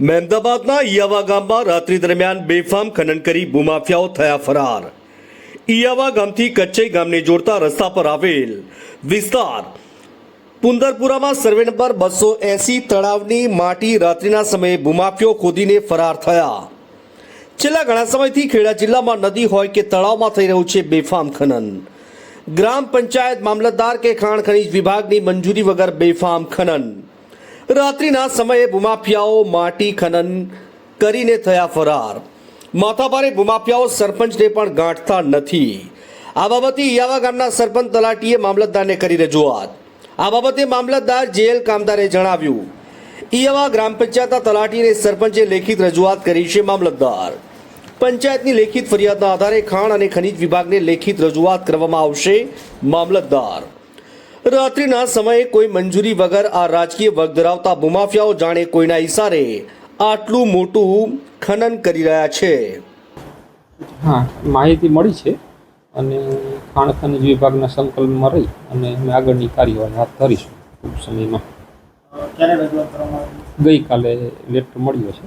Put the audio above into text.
મહેમદાબાદના ઈયાવા ગામમાં રાત્રિ દરમિયાન બેફામ ખનન કરી ભૂમાફિયાઓ થયા ફરાર. ઈયાવા ગામથી કચ્છઈ ગામને જોડતા રસ્તા પર આવેલ વિસ્તાર પુંદરપુરામાં સર્વે નંબર બસો એસી તળાવની માટી રાત્રિના સમયે ભૂમાફિયો ખોદીને ફરાર થયા. છેલ્લા ઘણા સમયથી ખેડા જિલ્લામાં નદી હોય કે તળાવમાં થઈ રહ્યું છે બેફામ ખનન. ગ્રામ પંચાયત મામલતદાર કે ખાણ ખનીજ વિભાગની મંજૂરી વગર બેફામ ખનન. રાત્રિના સમયે ભૂમાફિયાઓ માટી ખનન કરીને થયા ફરાર. માથાભારે ભૂમાફિયાઓ સરપંચને પણ ગાંઠતા નથી. આ બાબતે ઈયાવા ગામના સરપંચ તલાટીએ મામલતદારને કરી રજૂઆત. આ બાબતે મામલતદાર જેએલ કામદારે જણાવ્યું. ઈયાવા ગ્રામ પંચાયતના તલાટીને સરપંચે લેખિત રજૂઆત કરી છે મામલતદાર. પંચાયતની લેખિત ફરિયાદના આધારે ખાણ અને ખનિજ વિભાગને લેખિત રજૂઆત કરવામાં આવશે મામલતદાર. રાત્રિના સમયે કોઈ મંજૂરી વગર આ રાજકીય વર્ગ ધરાવતા ભૂમાફિયાઓ જાણે કોઈના ઈશારે આટલું મોટું ખનન કરી રહ્યા છે. હા માહિતી મળી છે અને ખાણ ખનિજ વિભાગના સંકલનમાં રહી અને અમે આગળની કાર્યવાહી હાથ ધરીશું. ટૂંક સમયમાં. ગઈકાલે લેટર મળ્યો છે.